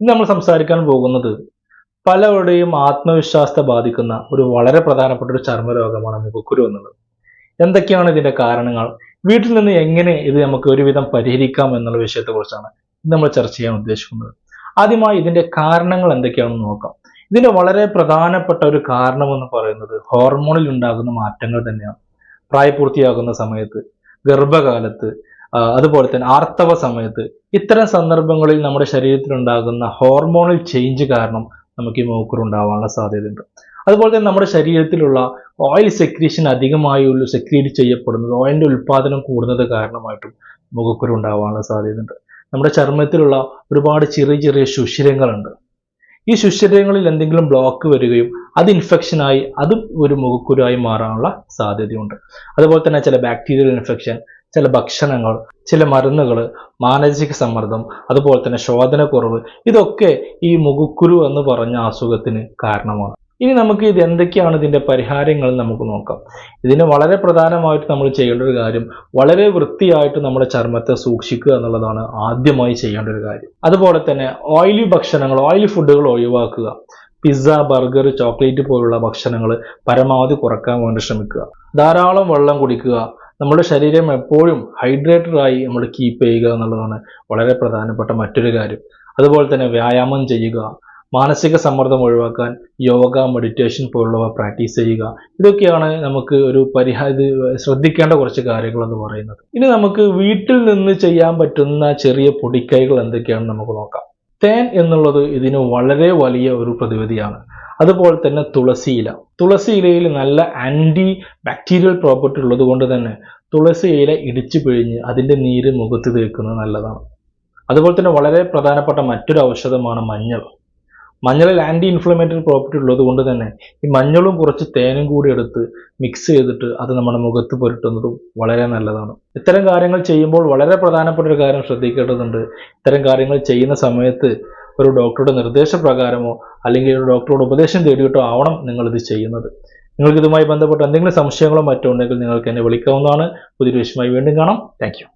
ഇന്ന് നമ്മൾ സംസാരിക്കാൻ പോകുന്നത് പലരുടെയും ആത്മവിശ്വാസത്തെ ബാധിക്കുന്ന ഒരു വളരെ പ്രധാനപ്പെട്ട ഒരു ചർമ്മരോഗമാണ് മുഖക്കുരു എന്നുള്ളത്. എന്തൊക്കെയാണ് ഇതിന്റെ കാരണങ്ങൾ? വീട്ടിൽ നിന്ന് എങ്ങനെ ഇത് നമുക്ക് ഒരുവിധം പരിഹരിക്കാം എന്നുള്ള വിഷയത്തെക്കുറിച്ചാണ് നമ്മൾ ചർച്ച ചെയ്യാൻ ഉദ്ദേശിക്കുന്നത്. ആദ്യമായി ഇതിന്റെ കാരണങ്ങൾ എന്തൊക്കെയാണെന്ന് നോക്കാം. ഇതിന്റെ വളരെ പ്രധാനപ്പെട്ട ഒരു കാരണം എന്ന് പറയുന്നത് ഹോർമോണിൽ ഉണ്ടാകുന്ന മാറ്റങ്ങൾ തന്നെയാണ്. പ്രായപൂർത്തിയാകുന്ന സമയത്ത് ഗർഭകാലത്ത് അതുപോലെ തന്നെ ആർത്തവ സമയത്ത് ഇത്തരം സന്ദർഭങ്ങളിൽ നമ്മുടെ ശരീരത്തിൽ ഉണ്ടാകുന്ന ഹോർമോണൽ ചേഞ്ച് കാരണം നമുക്ക് ഈ മൂക്കുർ ഉണ്ടാവാനുള്ള സാധ്യതയുണ്ട്. അതുപോലെ തന്നെ നമ്മുടെ ശരീരത്തിലുള്ള ഓയിൽ സെക്രീഷൻ അധികമായി സെക്രീറ്റ് ചെയ്യപ്പെടുന്നത് ഓയിലിന്റെ ഉൽപാദനം കൂടുന്നത് കാരണമായിട്ടും മുഖക്കുരു ഉണ്ടാവാനുള്ള സാധ്യതയുണ്ട്. നമ്മുടെ ചർമ്മത്തിലുള്ള ഒരുപാട് ചെറിയ ചെറിയ സുഷിരങ്ങളുണ്ട് ഈ സുഷിരങ്ങളിൽ എന്തെങ്കിലും ബ്ലോക്ക് വരികയും അത് ഇൻഫെക്ഷനായി അതും ഒരു മുഖക്കുരുവായി മാറാനുള്ള സാധ്യതയുണ്ട്. അതുപോലെ തന്നെ ചില ബാക്ടീരിയൽ ഇൻഫെക്ഷൻ ചില ഭക്ഷണങ്ങൾ ചില മരുന്നുകൾ മാനസിക സമ്മർദ്ദം അതുപോലെ തന്നെ ശോധനക്കുറവ് ഇതൊക്കെ ഈ മുഖക്കുരു എന്ന് പറഞ്ഞ അസുഖത്തിന് കാരണമാണ്. ഇനി നമുക്ക് ഇത് എന്തൊക്കെയാണ് ഇതിന്റെ പരിഹാരങ്ങൾ നമുക്ക് നോക്കാം. ഇതിന് വളരെ പ്രധാനമായിട്ട് നമ്മൾ ചെയ്യേണ്ട ഒരു കാര്യം വളരെ വൃത്തിയായിട്ട് നമ്മുടെ ചർമ്മത്തെ സൂക്ഷിക്കുക എന്നുള്ളതാണ് ആദ്യമായി ചെയ്യേണ്ട ഒരു കാര്യം. അതുപോലെ തന്നെ ഓയിലി ഭക്ഷണങ്ങൾ ഓയിലി ഫുഡുകൾ ഒഴിവാക്കുക. പിസ്സ ബർഗർ ചോക്ലേറ്റ് പോലുള്ള ഭക്ഷണങ്ങൾ പരമാവധി കുറയ്ക്കാൻ വേണ്ടി ശ്രമിക്കുക. ധാരാളം വെള്ളം കുടിക്കുക. നമ്മുടെ ശരീരം എപ്പോഴും ഹൈഡ്രേറ്റഡ് ആയി നമ്മൾ കീപ്പ് ചെയ്യുക എന്നുള്ളതാണ് വളരെ പ്രധാനപ്പെട്ട മറ്റൊരു കാര്യം. അതുപോലെ തന്നെ വ്യായാമം ചെയ്യുക മാനസിക സമ്മർദ്ദം ഒഴിവാക്കാൻ യോഗ മെഡിറ്റേഷൻ പോലുള്ളവ പ്രാക്ടീസ് ചെയ്യുക. ഇതൊക്കെയാണ് നമുക്ക് ഒരു പരിഹാര ശ്രദ്ധിക്കേണ്ട കുറച്ച് കാര്യങ്ങൾ എന്ന് പറയുന്നത്. ഇനി നമുക്ക് വീട്ടിൽ നിന്ന് ചെയ്യാൻ പറ്റുന്ന ചെറിയ പൊടിക്കൈകൾ എന്തൊക്കെയാണെന്ന് നമുക്ക് നോക്കാം. തേൻ എന്നുള്ളത് ഇതിന് വളരെ വലിയ ഒരു പ്രതിവിധിയാണ്. അതുപോലെ തന്നെ തുളസി ഇല. തുളസി ഇലയിൽ നല്ല ആന്റി ബാക്ടീരിയൽ പ്രോപ്പർട്ടി ഉള്ളത് കൊണ്ട് തന്നെ തുളസി ഇല ഇടിച്ചു പിഴിഞ്ഞ് അതിന്റെ നീര് മുഖത്ത് തേക്കുന്നത് നല്ലതാണ്. അതുപോലെ തന്നെ വളരെ പ്രധാനപ്പെട്ട മറ്റൊരു ഔഷധമാണ് മഞ്ഞൾ. മഞ്ഞളിൽ ആന്റി ഇൻഫ്ലമേറ്ററി പ്രോപ്പർട്ടി ഉള്ളത് കൊണ്ട് തന്നെ ഈ മഞ്ഞളും കുറച്ച് തേനും കൂടി എടുത്ത് മിക്സ് ചെയ്തിട്ട് അത് നമ്മുടെ മുഖത്ത് പുരട്ടുന്നതും വളരെ നല്ലതാണ്. ഇത്തരം കാര്യങ്ങൾ ചെയ്യുമ്പോൾ വളരെ പ്രധാനപ്പെട്ട ഒരു കാര്യം ശ്രദ്ധിക്കേണ്ടതുണ്ട്. ഇത്തരം കാര്യങ്ങൾ ചെയ്യുന്ന സമയത്ത് ഒരു ഡോക്ടറുടെ നിർദ്ദേശപ്രകാരമോ അല്ലെങ്കിൽ ഒരു ഡോക്ടറുടെ ഉപദേശം തേടിയിട്ടോ ആവണം നിങ്ങളിത് ചെയ്യുന്നത്. നിങ്ങൾക്ക് ഇതുമായി ബന്ധപ്പെട്ട് എന്തെങ്കിലും സംശയങ്ങളോ മറ്റോ ഉണ്ടെങ്കിൽ നിങ്ങൾക്ക് എന്നെ വിളിക്കാവുന്നതാണ്. പുതിയൊരു വിഷയമായി വീണ്ടും കാണാം. താങ്ക്